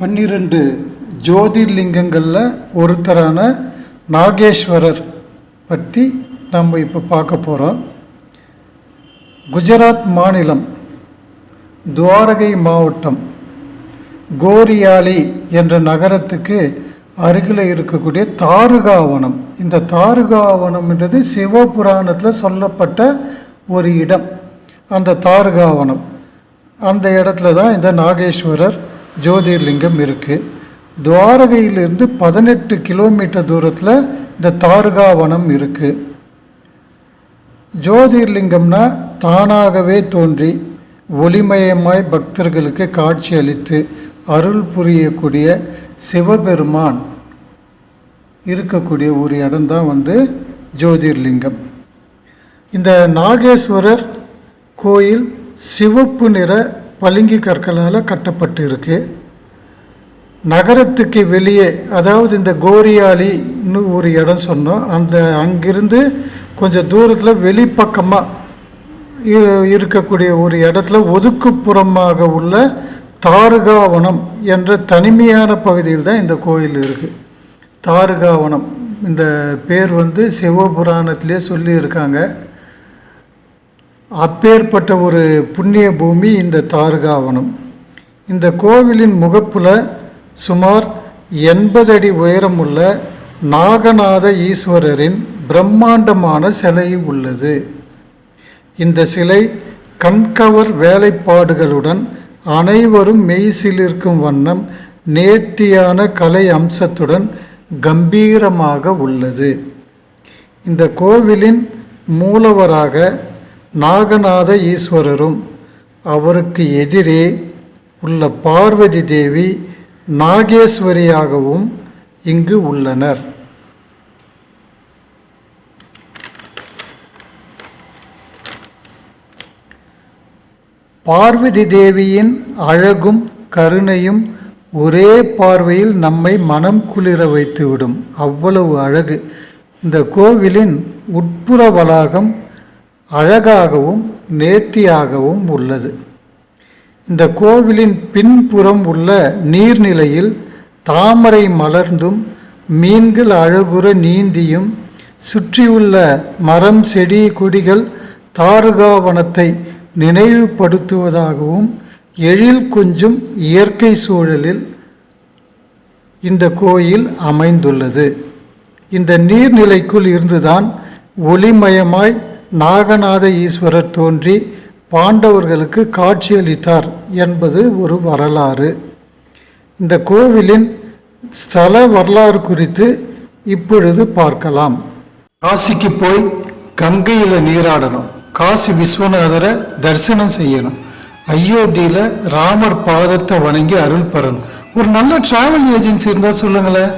பன்னிரெண்டு ஜோதிர்லிங்கங்களில் ஒருத்தரான நாகேஸ்வரர் பற்றி நம்ம இப்போ பார்க்க போகிறோம் குஜராத் மாநிலம் துவாரகை மாவட்டம் கோரியாலி என்ற நகரத்துக்கு அருகில் இருக்கக்கூடிய தாருகாவனம். இந்த தாருகாவனம்ன்றது சிவபுராணத்தில் சொல்லப்பட்ட ஒரு இடம். அந்த தாருகாவனம். அந்த இடத்துல தான் இந்த நாகேஸ்வரர் ஜோதிர்லிங்கம் இருக்குது துவாரகையிலிருந்து பதினெட்டு கிலோமீட்டர் தூரத்தில் இந்த தாருகாவனம் இருக்குது ஜோதிர்லிங்கம்னா தானாகவே தோன்றி ஒளிமயமாய் பக்தர்களுக்கு காட்சி அளித்து அருள் புரியக்கூடிய சிவபெருமான் இருக்கக்கூடிய ஒரு இடம்தான் வந்து ஜோதிர்லிங்கம். இந்த நாகேஸ்வரர் கோயில் சிவப்பு நிற பளிங்கு கற்களால் கட்டப்பட்டு இருக்கு நகரத்துக்கு வெளியே அதாவது இந்த கோரியாலின்னு ஒரு இடம் சொன்னோம். அந்த அங்கிருந்து கொஞ்சம் தூரத்தில் வெளிப்பக்கமாக இருக்கக்கூடிய ஒரு இடத்துல ஒதுக்குப்புறமாக உள்ள தாருகாவனம் என்ற தனிமையான பகுதியில் தான் இந்த கோயில் இருக்குது தாருகாவனம். இந்த பேர் வந்து சிவபுராணத்திலே சொல்லியிருக்காங்க. அப்பேற்பட்ட ஒரு புண்ணிய பூமி இந்த தார்காவனம். இந்த கோவிலின் முகப்புல சுமார் எண்பது அடி உயரமுள்ள நாகநாத ஈஸ்வரரின் பிரம்மாண்டமான சிலை உள்ளது. இந்த சிலை கண்கவர் வேலைப்பாடுகளுடன் அனைவரும் மெய்சிலிருக்கும் வண்ணம் நேர்த்தியான கலை அம்சத்துடன் கம்பீரமாக உள்ளது. இந்த கோவிலின் மூலவராக நாகநாத ஈஸ்வரரும் அவருக்கு எதிரே உள்ள பார்வதி தேவி நாகேஸ்வரியாகவும் இங்கு உள்ளனர். பார்வதி தேவியின் அழகும் கருணையும் ஒரே பார்வையில் நம்மை மனம் குளிர வைத்துவிடும். அவ்வளவு அழகு. இந்த கோவிலின் உட்புற வளாகம் அழகாகவும் நேர்த்தியாகவும் உள்ளது. இந்த கோவிலின் பின்புறம் உள்ள நீர்நிலையில் தாமரை மலர்ந்தும் மீன்கள் அழகுற நீந்தியும் சுற்றியுள்ள மரம் செடி கொடிகள் தாருகாவனத்தை நினைவுபடுத்துவதாகவும் எழில் கொஞ்சும் இயற்கை சூழலில் இந்த கோயில் அமைந்துள்ளது. இந்த நீர்நிலைக்குள் இருந்துதான் ஒளிமயமாய் நாகநாத ஈஸ்வரர் தோன்றி பாண்டவர்களுக்கு காட்சியளித்தார் என்பது ஒரு வரலாறு. இந்த கோவிலின் ஸ்தல வரலாறு குறித்து இப்பொழுது பார்க்கலாம். காசிக்கு போய் கங்கையில் நீராடணும். காசி விஸ்வநாதரை தரிசனம் செய்யணும். அயோத்தியில் ராமர் பாதத்தை வணங்கி அருள் பெறணும். ஒரு நல்ல டிராவல் ஏஜென்சி இருந்தால் சொல்லுங்களேன்.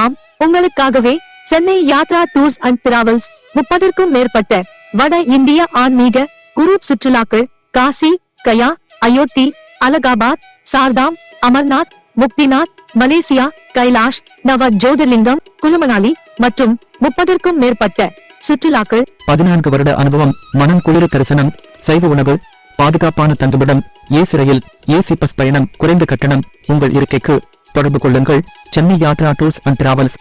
ஆம் உங்களுக்காகவே Chennai Yatra tours and travels முப்பதற்கும் மேற்பட்ட வட இந்திய ஆன்மீக குரூப் சுற்றுலாக்கள் காசி கயா அயோத்தி அலகாபாத் சார்தாம் அமர்நாத் முக்திநாத் மலேசியா கைலாஷ் நவ ஜோதிர்லிங்கம் குலுமனாலி மற்றும் முப்பதற்கும் மேற்பட்ட சுற்றுலாக்கள். பதினான்கு வருட அனுபவம் மனம் குளிர தரிசனம் சைவ உணவு பாதுகாப்பான தங்குமிடம் ஏசி ரயில் ஏசி பஸ் பயணம் குறைந்த கட்டணம் உங்கள் இருக்கைக்கு தொடர்பு கொள்ளுங்கள். Chennai Yatra tours and travels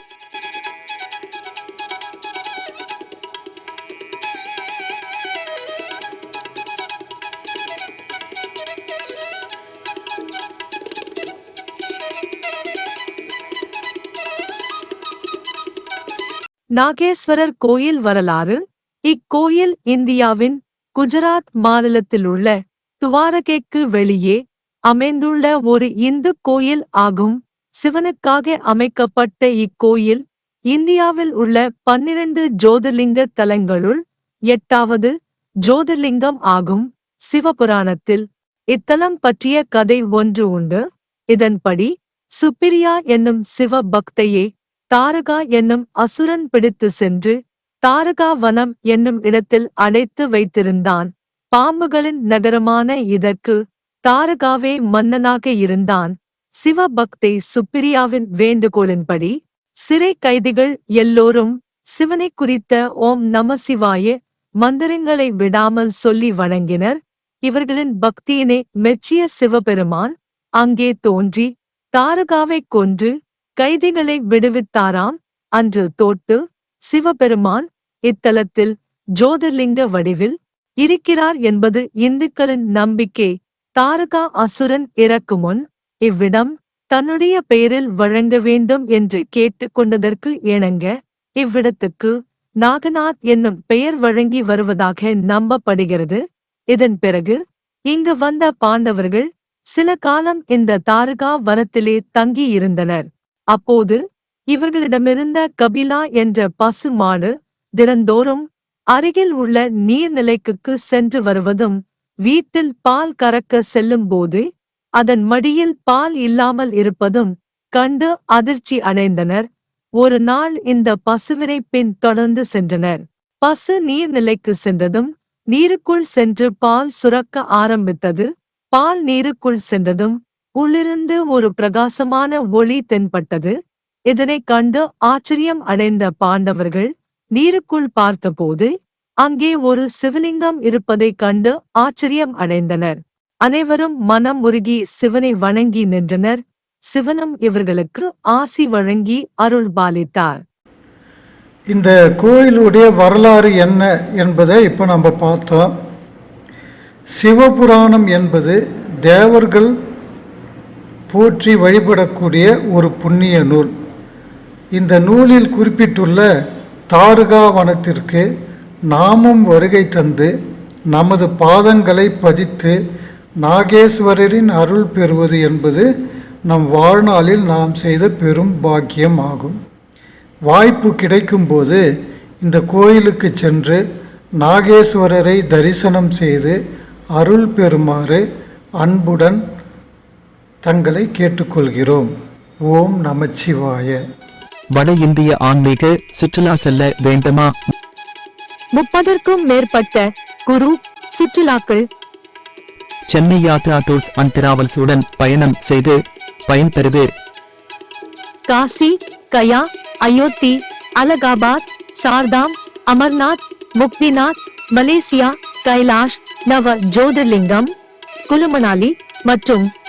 Nageswarar கோயில் வரலாறு? இக்கோயில் இந்தியாவின் குஜராத் மாநிலத்தில் உள்ள துவாரகைக்கு வெளியே அமைந்துள்ள ஒரு இந்து கோயில் ஆகும். சிவனுக்காக அமைக்கப்பட்ட இக்கோயில் இந்தியாவில் உள்ள பன்னிரண்டு ஜோதிர்லிங்க தலங்களுள் எட்டாவது ஜோதிர்லிங்கம் ஆகும். சிவபுராணத்தில் இத்தலம் பற்றிய கதை ஒன்று உண்டு. இதன்படி சுப்பிரியா என்னும் சிவ பக்தையே தாரகா என்னும் அசுரன் பிடித்து சென்று தாரகா வனம் என்னும் இடத்தில் அடைத்து வைத்திருந்தான். பாம்புகளின் நகரமான இதற்கு தாரகாவே மன்னனாக இருந்தான். சிவபக்தை சுப்பிரியாவின் வேண்டுகோளின்படி சிறை கைதிகள் எல்லோரும் சிவனை குறித்த ஓம் நம சிவாய மந்திரங்களை விடாமல் சொல்லி வணங்கினர். இவர்களின் பக்தியினை மெச்சிய சிவபெருமான் அங்கே தோன்றி தாரகாவை கொன்று கைதிகளை விடுவித்தாராம். அன்று தோட்டு சிவபெருமான் இத்தலத்தில் ஜோதிர்லிங்க வடிவில் இருக்கிறார் என்பது இந்துக்களின் நம்பிக்கை. தாரகா அசுரன் இறக்குமுன் இவ்விடம் தன்னுடைய பெயரில் வழங்க வேண்டும் என்று கேட்டுக்கொண்டதற்கு இணங்க இவ்விடத்துக்கு நாகநாத் என்னும் பெயர் வழங்கி வருவதாக நம்பப்படுகிறது. இதன் பிறகு இங்கு வந்த பாண்டவர்கள் சில காலம் இந்த தாரகா வனத்திலே தங்கியிருந்தனர். அப்போது இவர்களிடமிருந்த கபிலா என்ற பசு மாடு தினந்தோறும் அருகில் உள்ள நீர்நிலைக்கு சென்று வருவதும் வீட்டில் பால் கறக்க செல்லும்போது அதன் மடியில் பால் இல்லாமல் இருப்பதும் கண்டு அதிர்ச்சி அடைந்தனர். ஒரு நாள் இந்த பசுவினை பின் தொடர்ந்து சென்றனர். பசு நீர்நிலைக்கு சென்றதும் நீருக்குள் சென்று பால் சுரக்க ஆரம்பித்தது. பால் நீருக்குள் சென்றதும் உள்ளிருந்து ஒரு பிரகாசமான ஒளி தென்பட்டது. இதனை கண்டு ஆச்சரியம் அடைந்த பாண்டவர்கள் நீருக்குள் பார்த்தபோது அங்கே ஒரு சிவலிங்கம் இருப்பதைக் கண்டு ஆச்சரியம் அடைந்தனர். அனைவரும் மனம் உருகி சிவனை வணங்கி நின்றனர். சிவனும் இவர்களுக்கு ஆசி வழங்கி அருள் பாலித்தார். இந்த கோயிலுடைய வரலாறு என்ன என்பதை இப்போ நம்ம பார்த்தோம். சிவபுராணம் என்பது தேவர்கள் போற்றி வழிபடக்கூடிய ஒரு புண்ணிய நூல். இந்த நூலில் குறிப்பிட்டுள்ள தாருகா வனத்திற்கு நாமும் வருகை தந்து நமது பாதங்களை பதித்து நாகேஸ்வரரின் அருள் பெறுவது என்பது நம் வாழ்நாளில் நாம் செய்த பெரும் பாக்கியம் ஆகும் வாய்ப்பு கிடைக்கும்போது இந்த கோயிலுக்கு சென்று நாகேஸ்வரரை தரிசனம் செய்து அருள் பெறுமாறு அன்புடன் தங்களை கேட்டுக்கொள்கிறோம். ஓம் நமச்சிவாய. வட இந்திய ஆன்மீக சுற்றுலா செல்ல வேண்டுமா? முப்பதற்கும் மேற்பட்ட குரு சுற்றுலாக்கள். Chennai Yatra tours and travels உடன் பயணம் செய்து பயன்பெறுவீர். காசி கயா அயோத்தி அலகாபாத் சார்தாம் அமர்நாத் முக்திநாத் மலேசியா கைலாஷ் நவ ஜோதிர்லிங்கம் குலுமணாலி மற்றும்